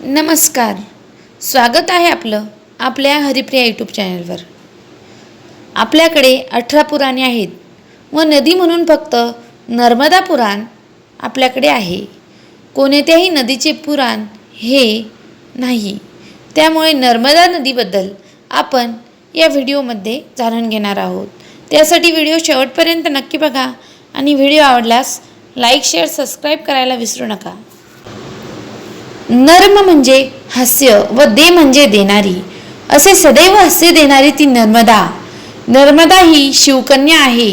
नमस्कार. स्वागत आहे आपलं आपल्या हरिप्रिया यूट्यूब चॅनलवर आपल्याकडे अठरा पुराणे आहेत व नदी म्हणून फक्त नर्मदा पुराण आपल्याकडे आहे. कोणत्याही नदीचे पुराण हे नाही. त्यामुळे नर्मदा नदीबद्दल आपण या व्हिडिओमध्ये जाणून घेणार आहोत. त्यासाठी व्हिडिओ शेवटपर्यंत नक्की बघा आणि व्हिडिओ आवडल्यास लाईक शेअर सबस्क्राईब करायला विसरू नका. नर्म म्हणजे हास्य व दे म्हणजे देणारी. असे सदैव हास्य देणारी ती नर्मदा. नर्मदा ही शिवकन्या आहे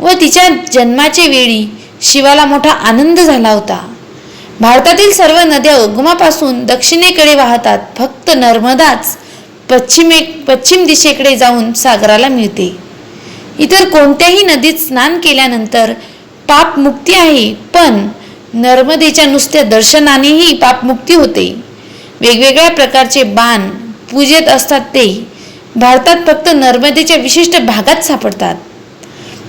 व तिच्या जन्माचे वेळी शिवाला मोठा आनंद झाला होता. भारतातील सर्व नद्या उगमापासून दक्षिणेकडे वाहतात. फक्त नर्मदाच पश्चिमे पश्चिम दिशेकडे जाऊन सागराला मिळते. इतर कोणत्याही नदीत स्नान केल्यानंतर पापमुक्ती आहे पण नर्मदेच्या नुसत्या दर्शनानेही पापमुक्ती होते. वेगवेगळ्या प्रकारचे बाण पूजेत असतात ते. भारतात फक्त नर्मदेच्या विशिष्ट भागात सापडतात.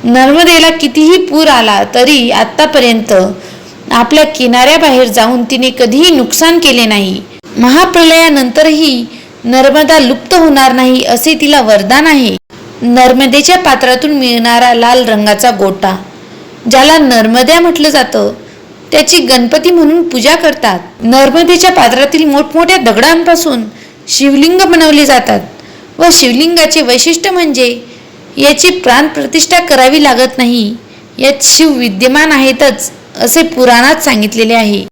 नर्मदेला कितीही पूर आला तरी आत्तापर्यंत आपल्या किनाऱ्याबाहेर जाऊन तिने कधीही नुकसान केले नाही. महाप्रलयानंतरही नर्मदा लुप्त होणार नाही असे तिला वरदान आहे. नर्मदेच्या पात्रातून मिळणारा लाल रंगाचा गोटा ज्याला नर्मद्या म्हटलं जातं त्याची गणपती म्हणून पूजा करतात. नर्मदेच्या पात्रातील मोठमोठ्या दगडांपासून शिवलिंग बनवले जातात व शिवलिंगाचे वैशिष्ट्य म्हणजे याची प्राणप्रतिष्ठा करावी लागत नाही. यात शिव विद्यमान आहेतच असे पुराणात सांगितलेले आहे.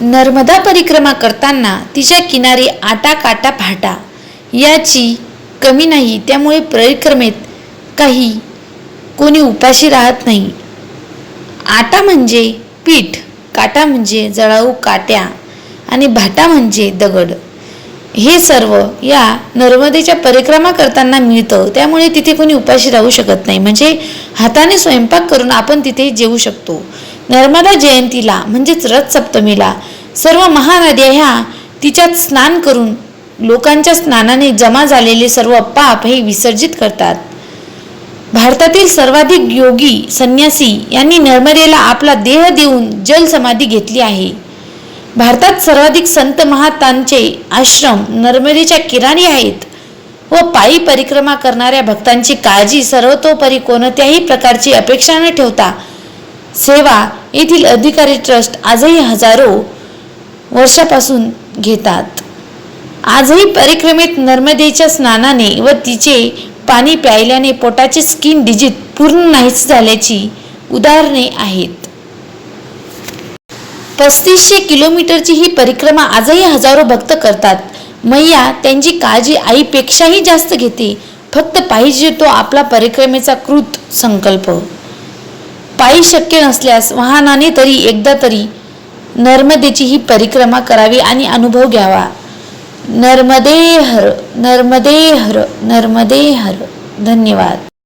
नर्मदा परिक्रमा करताना तिच्या किनारी आटा काटा फाटा. याची कमी नाही त्यामुळे परिक्रमेत काही कोणी उपाशी राहत नाही. आटा म्हणजे पीठ काटा म्हणजे जळाऊ काट्या आणि भाटा म्हणजे दगड. हे सर्व या नर्मदेच्या परिक्रमा करताना मिळतं. त्यामुळे तिथे कोणी उपाशी राहू शकत नाही. म्हणजे हाताने स्वयंपाक करून आपण तिथे जेवू शकतो. नर्मदा जयंतीला म्हणजेच रथ सप्तमीला सर्व महानद्या ह्या तिच्यात स्नान करून लोकांच्या स्नानाने जमा झालेले सर्व पाप हे विसर्जित करतात. भारतातील सर्वाधिक योगी संन्यासी यांनी नर्मदेला आपला देह देऊन जल समाधी घेतली आहे. भारतात सर्वाधिक संत महातांचे आश्रम नर्मदेच्या किराणी आहेत व पायी परिक्रमा करणाऱ्या भक्तांची काळजी सर्वतोपरी कोणत्याही प्रकारची अपेक्षा न ठेवता सेवा येथील अधिकारी ट्रस्ट आजही हजारो वर्षापासून घेतात. आजही परिक्रमेत नर्मदेच्या स्नानाने व तिचे पाणी प्यायल्याने पोटाचे स्किन डिजिट पूर्ण नाहीच झाल्याची उदाहरणे आहेत. पस्तीसशे किलोमीटरची ही परिक्रमा आजही हजारो भक्त करतात. मैया त्यांची काळजी आईपेक्षाही जास्त घेते. फक्त पाहिजे तो आपला परिक्रमेचा कृत संकल्प. पायी शक्य नसल्यास वाहनाने तरी एकदा तरी नर्मदेची ही परिक्रमा करावी आणि अनुभव घ्यावा. नर्मदे हर नर्मदे हर नर्मदे हर धन्यवाद.